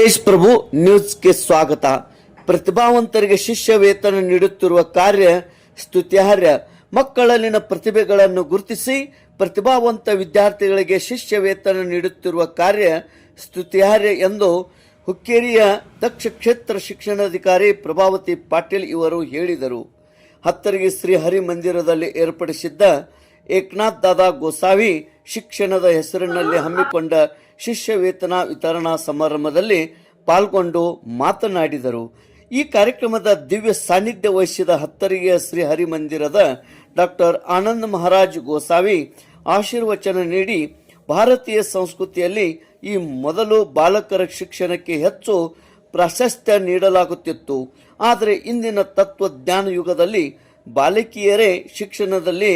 ತೇಜ್ ಪ್ರಭು ನ್ಯೂಸ್ಗೆ ಸ್ವಾಗತ. ಪ್ರತಿಭಾವಂತರಿಗೆ ಶಿಷ್ಯ ವೇತನ ನೀಡುತ್ತಿರುವ ಕಾರ್ಯ ಸ್ತುತ್ಯಾರ್ಹ ಮಕ್ಕಳಲ್ಲಿನ ಪ್ರತಿಭೆಗಳನ್ನು ಗುರುತಿಸಿ ಪ್ರತಿಭಾವಂತ ವಿದ್ಯಾರ್ಥಿಗಳಿಗೆ ಶಿಷ್ಯ ವೇತನ ನೀಡುತ್ತಿರುವ ಕಾರ್ಯ ಸ್ತುತ್ಯಾರ್ಹ ಎಂದು ಹುಕ್ಕೇರಿಯ ದಕ್ಷ ಕ್ಷೇತ್ರ ಶಿಕ್ಷಣಾಧಿಕಾರಿ ಪ್ರಭಾವತಿ ಪಾಟೀಲ್ ಇವರು ಹೇಳಿದರು. ಹತ್ತರಿಗೆ ಶ್ರೀ ಹರಿ ಮಂದಿರದಲ್ಲಿ ಏರ್ಪಡಿಸಿದ್ದ ಏಕನಾಥ್ ದಾದಾ ಗೋಸಾವಿ ಶಿಕ್ಷಣದ ಹೆಸರಿನಲ್ಲಿ ಹಮ್ಮಿಕೊಂಡ ಶಿಷ್ಯ ವೇತನ ವಿತರಣಾ ಸಮಾರಂಭದಲ್ಲಿ ಪಾಲ್ಗೊಂಡು ಮಾತನಾಡಿದರು. ಈ ಕಾರ್ಯಕ್ರಮದ ದಿವ್ಯ ಸಾನ್ನಿಧ್ಯ ವಹಿಸಿದ ಹತ್ತರಿಗೆ ಶ್ರೀ ಹರಿಮಂದಿರದ ಡಾಕ್ಟರ್ ಆನಂದ್ ಮಹಾರಾಜ್ ಗೋಸಾವಿ ಆಶೀರ್ವಚನ ನೀಡಿ ಭಾರತೀಯ ಸಂಸ್ಕೃತಿಯಲ್ಲಿ ಈ ಮೊದಲು ಬಾಲಕರ ಶಿಕ್ಷಣಕ್ಕೆ ಹೆಚ್ಚು ಪ್ರಾಶಸ್ತ್ಯ ನೀಡಲಾಗುತ್ತಿತ್ತು. ಆದರೆ ಇಂದಿನ ತತ್ವಜ್ಞಾನ ಯುಗದಲ್ಲಿ ಬಾಲಕಿಯರೇ ಶಿಕ್ಷಣದಲ್ಲಿ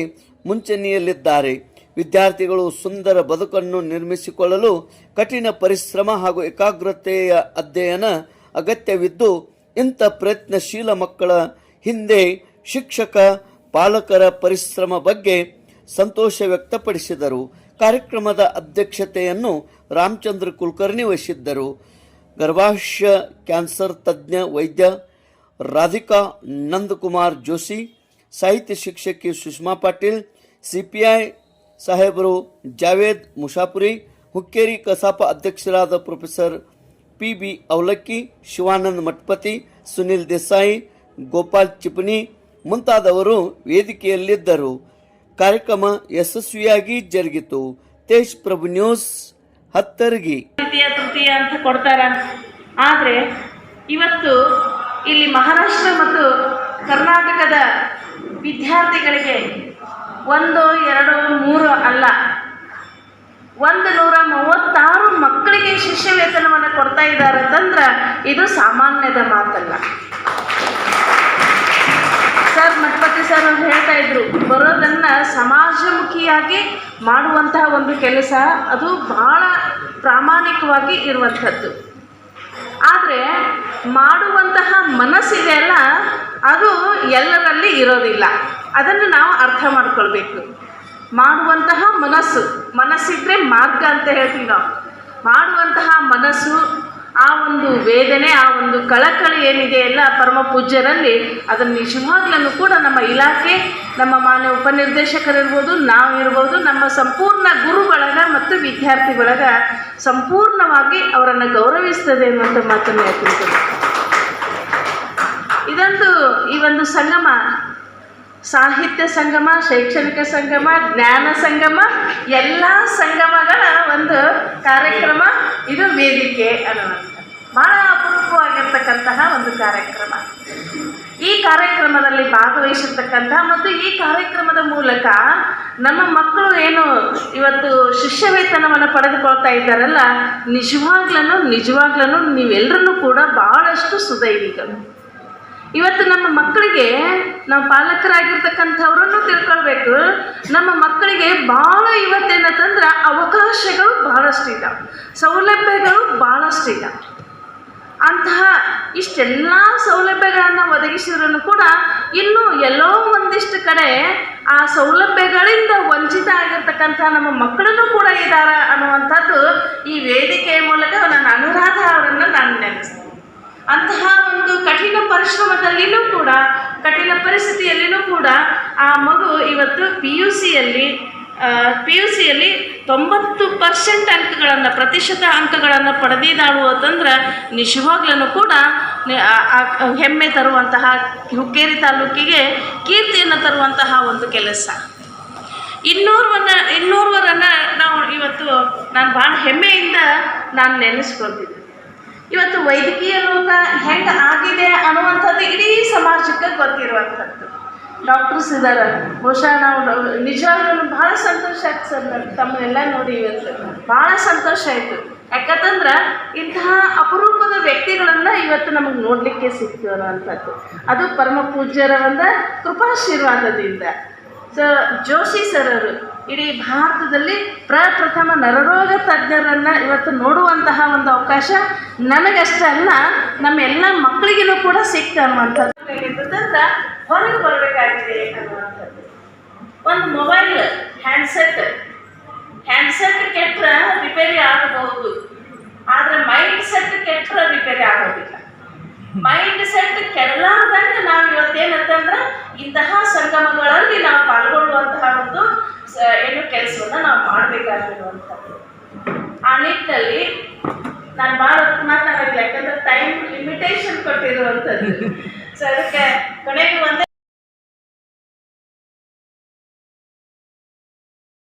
ಮುಂಚೂಣಿಯಲ್ಲಿದ್ದಾರೆ ವಿದ್ಯಾರ್ಥಿಗಳು ಸುಂದರ ಬದುಕನ್ನು ನಿರ್ಮಿಸಿಕೊಳ್ಳಲು ಕಠಿಣ ಪರಿಶ್ರಮ ಹಾಗೂ ಏಕಾಗ್ರತೆಯ ಅಧ್ಯಯನ ಅಗತ್ಯವಿದ್ದು, ಇಂಥ ಪ್ರಯತ್ನಶೀಲ ಮಕ್ಕಳ ಹಿಂದೆ ಶಿಕ್ಷಕ, ಪಾಲಕರ ಪರಿಶ್ರಮ ಬಗ್ಗೆ ಸಂತೋಷ ವ್ಯಕ್ತಪಡಿಸಿದರು. ಕಾರ್ಯಕ್ರಮದ ಅಧ್ಯಕ್ಷತೆಯನ್ನು ರಾಮಚಂದ್ರ ಕುಲಕರ್ಣಿ ವಹಿಸಿದ್ದರು ಗರ್ಭಾಶಯ ಕ್ಯಾನ್ಸರ್ ತಜ್ಞ ವೈದ್ಯ ರಾಧಿಕಾ ನಂದಕುಮಾರ್ ಜೋಶಿ, ಸಾಹಿತ್ಯ ಶಿಕ್ಷಕಿ ಸುಷ್ಮಾ ಪಾಟೀಲ್, ಸಿಪಿಐ ಸಾಹೇಬರು ಜಾವೇದ್ ಮುಷಾಪುರಿ ಹುಕ್ಕೇರಿ ಕಸಾಪ ಅಧ್ಯಕ್ಷರಾದ ಪ್ರೊಫೆಸರ್ ಪಿ ಬಿ ಅವಲಕ್ಕಿ, ಶಿವಾನಂದ್ ಮಠಪತಿ, ಸುನಿಲ್ ದೇಸಾಯಿ, ಗೋಪಾಲ್ ಚಿಪನಿ ಮುಂತಾದವರು ವೇದಿಕೆಯಲ್ಲಿದ್ದರು. ಕಾರ್ಯಕ್ರಮ ಯಶಸ್ವಿಯಾಗಿ ಜರುಗಿತು. ತೇಜ್ ಪ್ರಭು ನ್ಯೂಸ್ ಹತ್ತರ್ಗಿ. ತೃತೀಯ ತೃತೀಯ ಅಂತ ಕೊಡ್ತಾರ. ಆದರೆ ಇವತ್ತು ಇಲ್ಲಿ ಮಹಾರಾಷ್ಟ್ರ ಮತ್ತು ಕರ್ನಾಟಕದ ವಿದ್ಯಾರ್ಥಿಗಳಿಗೆ ಒಂದು, ಎರಡು, ಮೂರು ಅಲ್ಲ. ಒಂದು ನೂರ ಮೂವತ್ತಾರು ಮಕ್ಕಳಿಗೆ ಶಿಷ್ಯ ವೇತನವನ್ನು ಕೊಡ್ತಾ ಇದ್ದಾರೆ ಅಂತಂದ್ರೆ ಇದು ಸಾಮಾನ್ಯದ ಮಾತಲ್ಲ. ಸರ್ ಮಠಪತಿ ಸರ್ ಅವ್ರು ಹೇಳ್ತಾ ಇದ್ರು, ಬರೋದನ್ನ ಸಮಾಜಮುಖಿಯಾಗಿ ಮಾಡುವಂತಹ ಒಂದು ಕೆಲಸ ಅದು ಬಹಳ ಪ್ರಾಮಾಣಿಕವಾಗಿ ಇರುವಂಥದ್ದು. ಆದರೆ ಮಾಡುವಂತಹ ಮನಸ್ಸಿದೆಯಲ್ಲ ಅದು ಎಲ್ಲರಲ್ಲಿ ಇರೋದಿಲ್ಲ. ಅದನ್ನು ನಾವು ಅರ್ಥ ಮಾಡ್ಕೊಳ್ಬೇಕು. ಮಾಡುವಂತಹ ಮನಸ್ಸು, ಮನಸ್ಸಿದ್ರೆ ಮಾರ್ಗ ಅಂತ ಹೇಳ್ತೀವಿ ನಾವು. ಮಾಡುವಂತಹ ಮನಸ್ಸು, ಆ ಒಂದು ವೇದನೆ, ಆ ಒಂದು ಕಳಕಳಿ ಏನಿದೆ ಎಲ್ಲ ಪರಮ ಪೂಜ್ಯರಲ್ಲಿ ಅದನ್ನು ನಿಜವಾಗ್ಲೂ ಕೂಡ ನಮ್ಮ ಇಲಾಖೆ, ನಮ್ಮ ಮಾನ್ಯ ಉಪನಿರ್ದೇಶಕರಿರ್ಬೋದು, ನಾವಿರ್ಬೋದು, ನಮ್ಮ ಸಂಪೂರ್ಣ ಗುರು ಬಳಗ ಮತ್ತು ವಿದ್ಯಾರ್ಥಿ ಬಳಗ ಸಂಪೂರ್ಣವಾಗಿ ಅವರನ್ನು ಗೌರವಿಸ್ತದೆ ಅನ್ನುವಂಥ ಮಾತನ್ನು ಹೇಳ್ತೀನಿ. ಇದೊಂದು, ಈ ಒಂದು ಸಂಗಮ ಸಾಹಿತ್ಯ ಸಂಗಮ, ಶೈಕ್ಷಣಿಕ ಸಂಗಮ, ಜ್ಞಾನ ಸಂಗಮ, ಎಲ್ಲ ಸಂಗಮಗಳ ಒಂದು ಕಾರ್ಯಕ್ರಮ. ಇದು ವೇದಿಕೆ ಅನ್ನುವಂಥ ಬಹಳ ಅಪರೂಪವಾಗಿರ್ತಕ್ಕಂತಹ ಒಂದು ಕಾರ್ಯಕ್ರಮ. ಈ ಕಾರ್ಯಕ್ರಮದಲ್ಲಿ ಭಾಗವಹಿಸಿರ್ತಕ್ಕಂತಹ ಮತ್ತು ಈ ಕಾರ್ಯಕ್ರಮದ ಮೂಲಕ ನಮ್ಮ ಮಕ್ಕಳು ಏನು ಇವತ್ತು ಶಿಷ್ಯ ವೇತನವನ್ನು ಪಡೆದುಕೊಳ್ತಾ ಇದ್ದಾರಲ್ಲ, ನಿಜವಾಗ್ಲೂ ನಿಜವಾಗ್ಲೂ ನೀವೆಲ್ಲರನ್ನೂ ಕೂಡ ಭಾಳಷ್ಟು ಸುದೈವಿಗಳು. ಇವತ್ತು ನಮ್ಮ ಮಕ್ಕಳಿಗೆ ನಾವು ಪಾಲಕರಾಗಿರ್ತಕ್ಕಂಥವ್ರನ್ನು ತಿಳ್ಕೊಳ್ಬೇಕು. ನಮ್ಮ ಮಕ್ಕಳಿಗೆ ಭಾಳ ಇವತ್ತೇನಂತಂದ್ರೆ ಅವಕಾಶಗಳು ಭಾಳಷ್ಟು ಇದ್ದಾವೆ ಸೌಲಭ್ಯಗಳು ಭಾಳಷ್ಟು ಅಂತಹ ಇಷ್ಟೆಲ್ಲ ಸೌಲಭ್ಯಗಳನ್ನು ಒದಗಿಸಿದ್ರೂ ಕೂಡ ಇನ್ನೂ ಎಲ್ಲೋ ಒಂದಿಷ್ಟು ಕಡೆ ಆ ಸೌಲಭ್ಯಗಳಿಂದ ವಂಚಿತ ಆಗಿರ್ತಕ್ಕಂಥ ನಮ್ಮ ಮಕ್ಕಳನ್ನು ಕೂಡ ಇದ್ದಾರೆ ಅನ್ನುವಂಥದ್ದು ಈ ವೇದಿಕೆಯ ಮೂಲಕ ನನ್ನ ಅನುರಾಧ ಅವರನ್ನು ನಾನು ನೆನೆಸ್ತೀನಿ. ಅಂತಹ ಒಂದು ಕಠಿಣ ಪರಿಶ್ರಮದಲ್ಲಿಯೂ ಕೂಡ, ಕಠಿಣ ಪರಿಸ್ಥಿತಿಯಲ್ಲಿಯೂ ಕೂಡ ಆ ಮಗು ಇವತ್ತು ಪಿ ಯು ಸಿಯಲ್ಲಿ ಪಿ ಯು ಸಿಯಲ್ಲಿ ತೊಂಬತ್ತು ಪರ್ಸೆಂಟ್ ಅಂಕಗಳನ್ನು, ಪ್ರತಿಶತ ಅಂಕಗಳನ್ನು ಪಡೆದಿದ್ದಾಳು ಅಂತಂದ್ರೆ ನಿಜವಾಗ್ಲೂ ಕೂಡ ಹೆಮ್ಮೆ ತರುವಂತಹ ಹುಕ್ಕೇರಿ ತಾಲೂಕಿಗೆ ಕೀರ್ತಿಯನ್ನು ತರುವಂತಹ ಒಂದು ಕೆಲಸ. ಇನ್ನೂರ್ವನ್ನ, ಇನ್ನೂರ್ವರನ್ನು ನಾವು ಇವತ್ತು ನಾನು ಭಾಳ ಹೆಮ್ಮೆಯಿಂದ ನಾನು ನೆನೆಸ್ಕೊಳ್ತಿದ್ದೆ ಇವತ್ತು ವೈದ್ಯಕೀಯ ಲೋಕ ಹೆಂಗೆ ಆಗಿದೆ ಅನ್ನುವಂಥದ್ದು ಇಡೀ ಸಮಾಜಕ್ಕೆ ಗೊತ್ತಿರುವಂಥದ್ದು. ಡಾಕ್ಟರ್ಸ್ ಇದ್ದಾರೆ ಬಹುಶಃ ನಾವು ನಿಜವಾಗ್ಲೂ ಭಾಳ ಸಂತೋಷ ಆಯ್ತು ಸರ್ ನಾನು ತಮ್ಮನ್ನೆಲ್ಲ ನೋಡಿ ಇವತ್ತು. ಭಾಳ ಸಂತೋಷ ಆಯಿತು. ಯಾಕಂತಂದ್ರೆ ಇಂತಹ ಅಪರೂಪದ ವ್ಯಕ್ತಿಗಳನ್ನು ಇವತ್ತು ನಮಗೆ ನೋಡಲಿಕ್ಕೆ ಸಿಕ್ತು ಅನ್ನೋವಂಥದ್ದು. ಅದು ಪರಮ ಪೂಜ್ಯರ ಒಂದು ಕೃಪಾಶೀರ್ವಾದದಿಂದ. ಸೊ ಜೋಶಿ ಸರ್ ಅವರು ಇಡೀ ಭಾರತದಲ್ಲಿ ಪ್ರಪ್ರಥಮ ನರರೋಗ ತಜ್ಞರನ್ನು ಇವತ್ತು ನೋಡುವಂತಹ ಒಂದು ಅವಕಾಶ ನನಗಷ್ಟೇ ಅಲ್ಲ, ನಮ್ಮ ಎಲ್ಲ ಮಕ್ಕಳಿಗೂ ಕೂಡ ಸಿಕ್ತ ಅನ್ನುವಂಥದ್ದು. ಹೊರಗೆ ಬರಬೇಕಾಗಿದೆ ಅನ್ನುವಂಥದ್ದು. ಒಂದು ಮೊಬೈಲ್, ಹ್ಯಾಂಡ್ಸೆಟ್. ಹ್ಯಾಂಡ್ಸೆಟ್ ಕೆಟ್ಟರೆ ರಿಪೇರಿ ಆಗಬಹುದು. ಆದರೆ ಮೈಂಡ್ ಸೆಟ್ ಕೆಟ್ಟರೆ ರಿಪೇರಿ ಆಗೋದಿಲ್ಲ. ಮೈಂಡ್ ಸೆಟ್ ಕೆಡಲಾರ್ದಂಗೆ ನಾವು ಇವತ್ತೇನಂತಂದ್ರೆ ಇಂತಹ ಸಂಗಮಗಳಲ್ಲಿ ನಾವು ಏನು ಕೆಲಸವನ್ನ ನಾವು ಮಾಡಬೇಕಾಗಿರುವಂಥದ್ದು ಆ ನಿಟ್ಟಿನಲ್ಲಿ ನಾನು ಭಾಳ ಮಾತನಾಡಲ್ಲ ಯಾಕಂದ್ರೆ ಟೈಮ್ ಲಿಮಿಟೇಷನ್ ಕೊಟ್ಟಿರುವಂಥದ್ದು. ಸೊ ಅದಕ್ಕೆ ಕೊನೆಗೆ ಒಂದೇ